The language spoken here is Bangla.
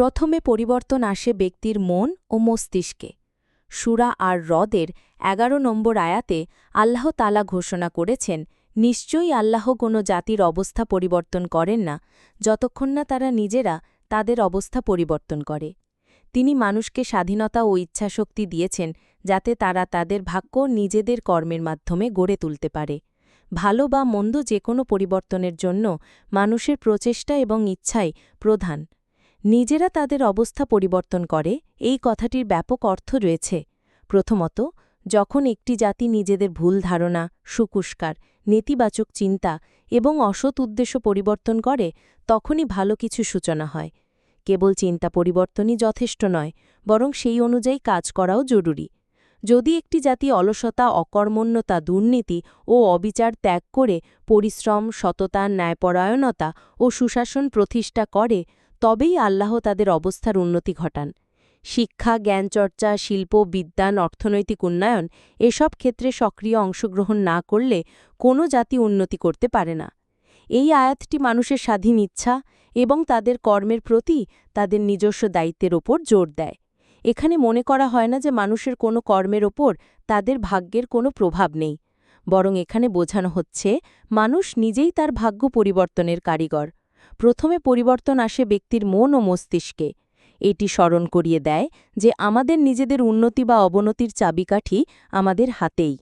প্রথমে পরিবর্তন আসে ব্যক্তির মন ও মস্তিষ্কে। সুরা আর হ্রদের এগারো নম্বর আয়াতে আল্লাহ তালা ঘোষণা করেছেন, নিশ্চয়ই আল্লাহ কোনো জাতির অবস্থা পরিবর্তন করেন না, যতক্ষণ না তারা নিজেরা তাদের অবস্থা পরিবর্তন করে। তিনি মানুষকে স্বাধীনতা ও ইচ্ছাশক্তি দিয়েছেন যাতে তারা তাদের ভাগ্য নিজেদের কর্মের মাধ্যমে গড়ে তুলতে পারে। ভালো বা মন্দ যে কোনো পরিবর্তনের জন্য মানুষের প্রচেষ্টা এবং ইচ্ছাই প্রধান। নিজেরা তাদের অবস্থা পরিবর্তন করে, এই কথাটির ব্যাপক অর্থ রয়েছে। প্রথমত, যখন একটি জাতি নিজেদের ভুল ধারণা সুকুষ্কার নেতিবাচক চিন্তা এবং অসৎ উদ্দেশ্য পরিবর্তন করে, তখনই ভালো কিছু সূচনা হয়। কেবল চিন্তা পরিবর্তনই যথেষ্ট নয়, বরং সেই অনুযায়ী কাজ করাও জরুরি। যদি একটি জাতি অলসতা, অকর্মণ্যতা, দুর্নীতি ও অবিচার ত্যাগ করে, পরিশ্রম, সততা, ন্যায়পরায়ণতা ও সুশাসন প্রতিষ্ঠা করে তবেই আল্লাহ তাদের অবস্থার উন্নতি ঘটান। শিক্ষা, জ্ঞানচর্চা, শিল্প, বিদ্যান, অর্থনৈতিক উন্নয়ন এসব ক্ষেত্রে সক্রিয় অংশগ্রহণ না করলে কোনো জাতি উন্নতি করতে পারে না। এই আয়াতটি মানুষের স্বাধীন ইচ্ছা এবং তাদের কর্মের প্রতি তাদের নিজস্ব দায়িত্বের ওপর জোর দেয়। এখানে মনে করা হয় না যে মানুষের কোনো কর্মের ওপর তাদের ভাগ্যের কোনো প্রভাব নেই। বরং এখানে বোঝানো হচ্ছে, মানুষ নিজেই তার ভাগ্য পরিবর্তনের কারিগর। প্রথমে পরিবর্তন আসে ব্যক্তির মন ও মস্তিষ্কে। এটি স্মরণ করিয়ে দেয় যে আমাদের নিজেদের উন্নতি বা অবনতির চাবিকাঠি আমাদের হাতেই।